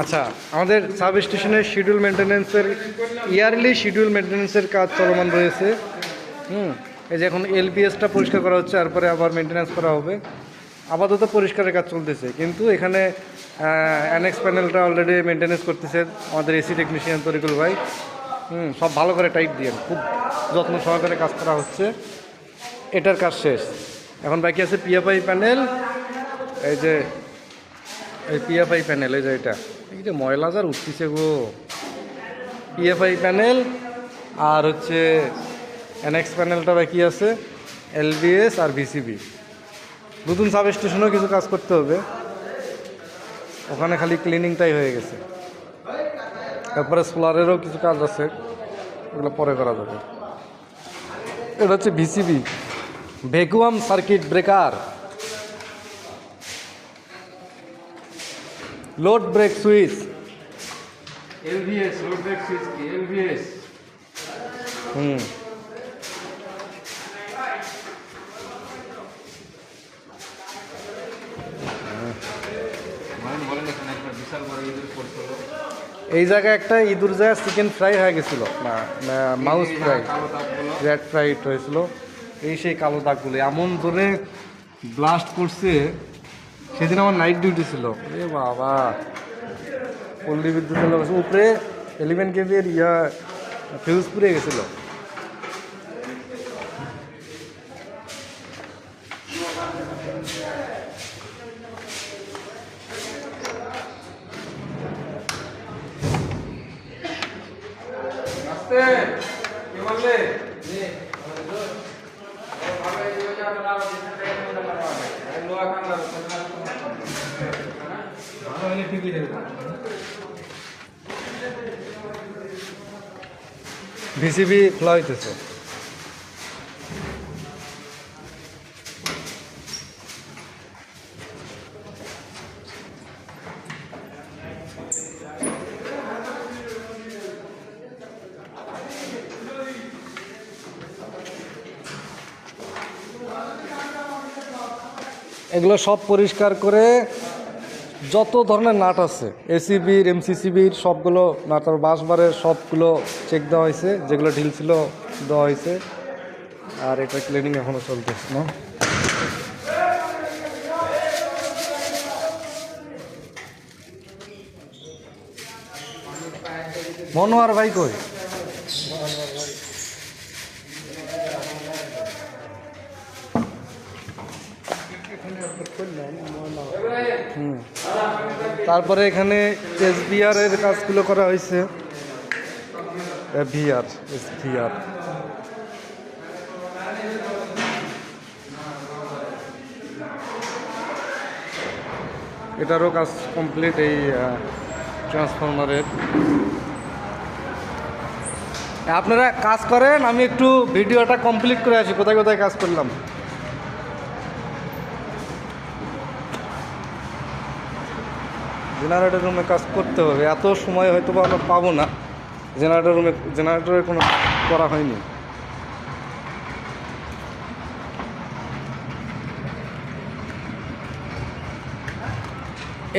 আচ্ছা আমাদের সাব স্টেশনের শিডিউল মেনটেন্যান্সের ইয়ারলি শিডিউল মেনটেন্যান্সের কাজ চলমান রয়েছে। হুম, এই যে এখন এলপিএসটা পরিষ্কার করা হচ্ছে, তারপরে আবার মেনটেন্যান্স করা হবে। আপাতত পরিষ্কারের কাজ চলতেছে, কিন্তু এখানে অ্যানেক্স প্যানেলটা অলরেডি মেনটেন্যান্স করতেছে আমাদের এসি টেকনিশিয়ান তরিকুল ভাই। হুম, সব ভালো করে টাইট দিয়ে, খুব যত্ন সহকারে কাজ করা হচ্ছে। এটার কাজ শেষ। এখন বাকি আছে পিএফআই প্যানেল এই যে, এই পিএফআই প্যানেল এই যে এটা। যে ময়লা যার উঠতেছে গো। পিএফআই প্যানেল আর হচ্ছে এনএক্স প্যানেলটা বাকি আছে এলবিএস আর ভিসিবি নতুন সাব স্টেশনেও কিছু কাজ করতে হবে। ওখানে খালি ক্লিনিংটাই হয়ে গেছে। তারপরে সোলারেরও কিছু কাজ আছে, ওগুলো পরে করা যাবে। এটা হচ্ছে VCB vacuum circuit breaker load break switch LVS road break switch কি এলভিএস হুম এই জায়গায় একটা ইঁদুর জায়গা চিকেন ফ্রাই হয়ে গেছিল। মাউস ফ্রাই রেড ফ্রাইড হয়েছিল। এই সেই কালো দাগগুলো এমন জোরে ব্লাস্ট করছে সেদিন আমার নাইট ডিউটি ছিল। এ বাবা, পল্লী বিদ্যুৎ উপরে এলিভেন কেভির ইয়া ফিউজ পুড়ে গেছিল। বললে? ভিসিবি খোলা হইতেছে এগুলো সব পরিষ্কার করে যত ধরনের নাট আছে এসিবির এমসিসিবির সবগুলো নাট আর বাসবারের সবগুলো চেক দেওয়া হয়েছে, যেগুলো ঢিল ছিল দেওয়া হয়েছে। আর এটা ক্লিনিং এখনও চলতেছে, না? মনোয়ার ভাই কই হুম তারপরে এখানে এসবিআর এর কাজগুলো করা হয়েছে। এটারও কাজ কমপ্লিট এই ট্রান্সফরমারের আপনারা কাজ করেন, আমি একটু ভিডিওটা কমপ্লিট করে আসি, কোথায় কোথায় কাজ করলাম। জেনারেটর রুমে কাজ করতে হবে। এত সময় হয়তো বা আমরা পাবো না। জেনারেটর রুমে, জেনারেটরের কোনো করা হয়নি।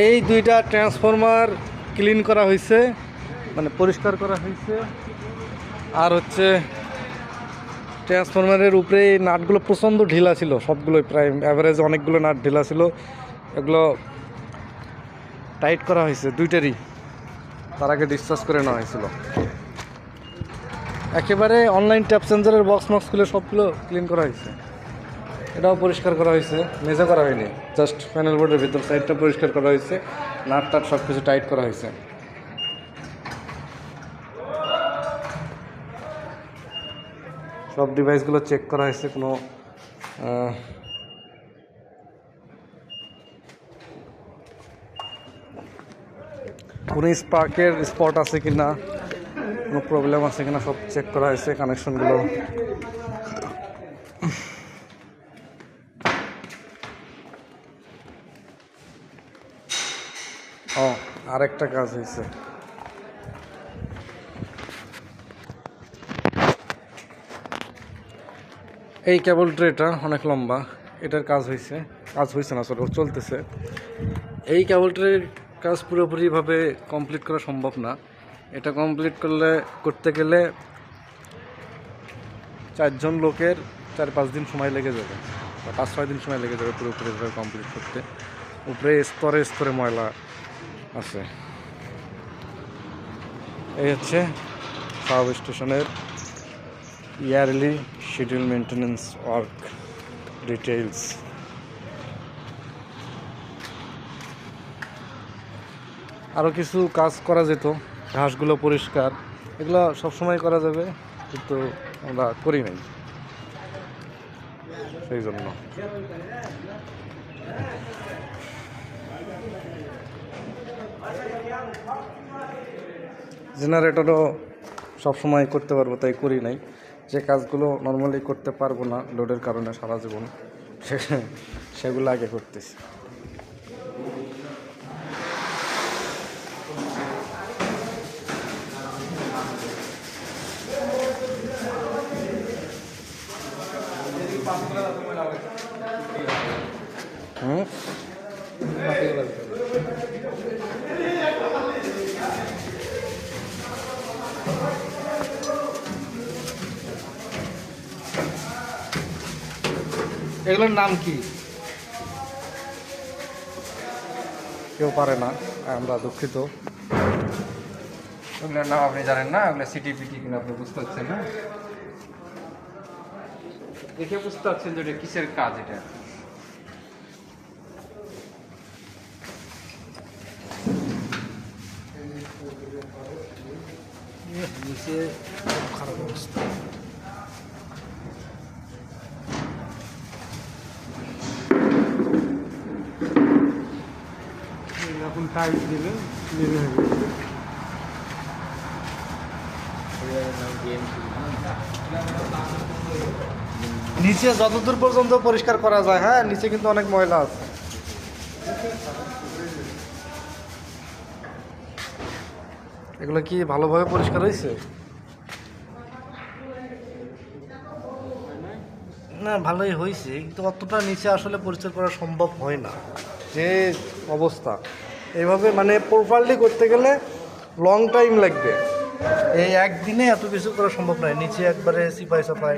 এই দুইটা ট্রান্সফরমার ক্লিন করা হয়েছে মানে পরিষ্কার করা হয়েছে। আর হচ্ছে ট্রান্সফরমারের উপরে নাটগুলো প্রচণ্ড ঢিলা ছিল। সবগুলোই প্রায় অ্যাভারেজ অনেকগুলো নাট ঢিলা ছিল। এগুলো টাইট করা হয়েছে, দুইটারই। তার আগে ডিসচার্জ করে নেওয়া হয়েছিল। একেবারে অনলাইন ট্যাপ সেন্সারের বক্স মক্স খুলে সবগুলো ক্লিন করা হয়েছে। এটাও পরিষ্কার করা হয়েছে, মেজা করা হয়নি জাস্ট প্যানেল বোর্ডের ভিতর সাইডটা পরিষ্কার করা হয়েছে, নাট টাট সব কিছু টাইট করা হয়েছে। সব ডিভাইসগুলো চেক করা হয়েছে, কোনো কোনো স্পার্কের স্পট আছে কি না কোনো প্রবলেম আছে কিনা সব চেক করা হয়েছে কানেকশনগুলো ও, আরেকটা কাজ হয়েছে। এই কেবল ট্রেটা অনেক লম্বা, এটার কাজ হয়েছে। কাজ হয়েছে না সরি চলতেছে। এই কেবল ট্রের কাজ পুরোপুরিভাবে কমপ্লিট করা সম্ভব না। এটা কমপ্লিট করলে, করতে গেলে চারজন লোকের চার পাঁচ দিন সময় লেগে যাবে, বা পাঁচ ছয় দিন সময় লেগে যাবে পুরোপুরিভাবে কমপ্লিট করতে। উপরে স্তরে স্তরে ময়লা আছে। এই হচ্ছে সাব স্টেশনের yearly schedule maintenance work details আরও কিছু কাজ করা যেত, ঘাসগুলো পরিষ্কার, এগুলো সবসময় করা যাবে, কিন্তু আমরা করি নাই। সেই জন্য। জেনারেটরও সবসময় করতে পারব, তাই করি নাই। যে কাজগুলো নর্মালি করতে পারব না লোডের কারণে সারা জীবন সেগুলো আগে করতেছি। এগুলোর নাম কি? কেউ পারে না আমরা দুঃখিত। ওগুলোর নাম আপনি জানেন না? ওগুলো সিটিপিটি কিনা আপনি বুঝতে পারছেন না? দেখে বুঝতে পারছেন যে এটা কিসের কাজ এটা? নিচে খারাপ অবস্থা। এখন টাইট দিলে নিচে যতদূর পর্যন্ত পরিষ্কার করা যায় হ্যাঁ নিচে কিন্তু অনেক ময়লা আছে। এগুলো কি ভালোভাবে পরিষ্কার হয়েছে? না ভালোই হয়েছে কিন্তু অতটা নিচে আসলে পরিষ্কার করা সম্ভব হয় না। যে অবস্থা। এইভাবে মানে প্রপারলি করতে গেলে লং টাইম লাগবে। এই একদিনে এত কিছু করা সম্ভব নয় নিচে একবারে সিপাই সাফাই।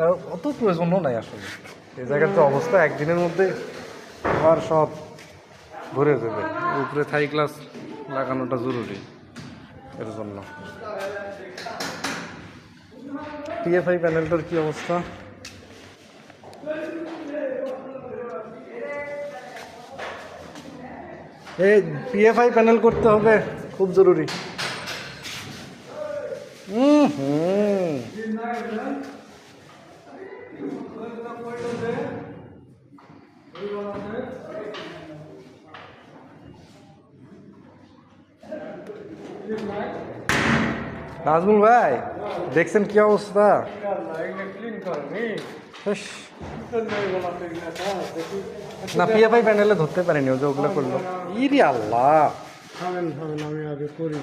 আর অত প্রয়োজনও নাই আসলে। এই জায়গার তো অবস্থা একদিনের মধ্যে আবার সব ভরে যাবে। উপরে থাই গ্লাস লাগানোটা জরুরি। এর জন্য। টিএফআই প্যানেলটার কি অবস্থা? এই পিএফআই প্যানেল করতে হবে, খুব জরুরি। হুম হুম। নাজমুল ভাই দেখছেন কি অবস্থা? না পিএফআই প্যানেলে ধরতে পারিনি ও যে ওগুলো করল। ইরি আল্লাহ। আমি আগে করি।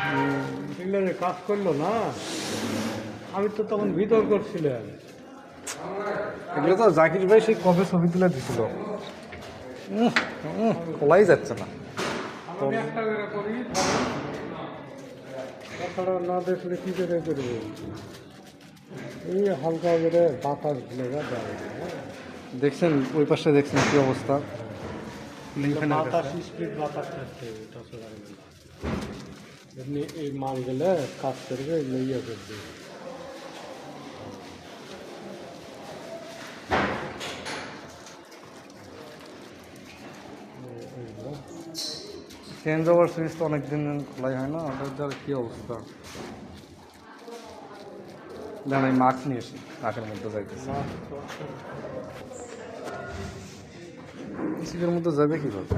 থামেন। এগুলো যে কাজ করল না। আমি তো তখন ভিতর করছিলাম এগুলো তো জাকির ভাই সেই কবে ছবি তুলে দিছিল? খোলাই যাচ্ছে না। আমি একটা করে করি তাছাড়া না দেখলে কী করে করব এই হালকা করে বাতাস লেগে যায় দেখছেন ওই পাশে দেখছেন কি অবস্থা লিফেনের বাতাস কাছে। স্পিড বাতাস থাকতে তাছাড়া এমনি এই মাল গেলে কাজ করবে লইয়া করবে চেঞ্জ ওভার সুইচ তো অনেক দিন খোলাই হয় না দ্বারা কি অবস্থা? দেন আমি মাস্ক নিয়ে এসি নাকের মধ্যে যাইতেছি। কিছুদের মধ্যে যাবে কীভাবে?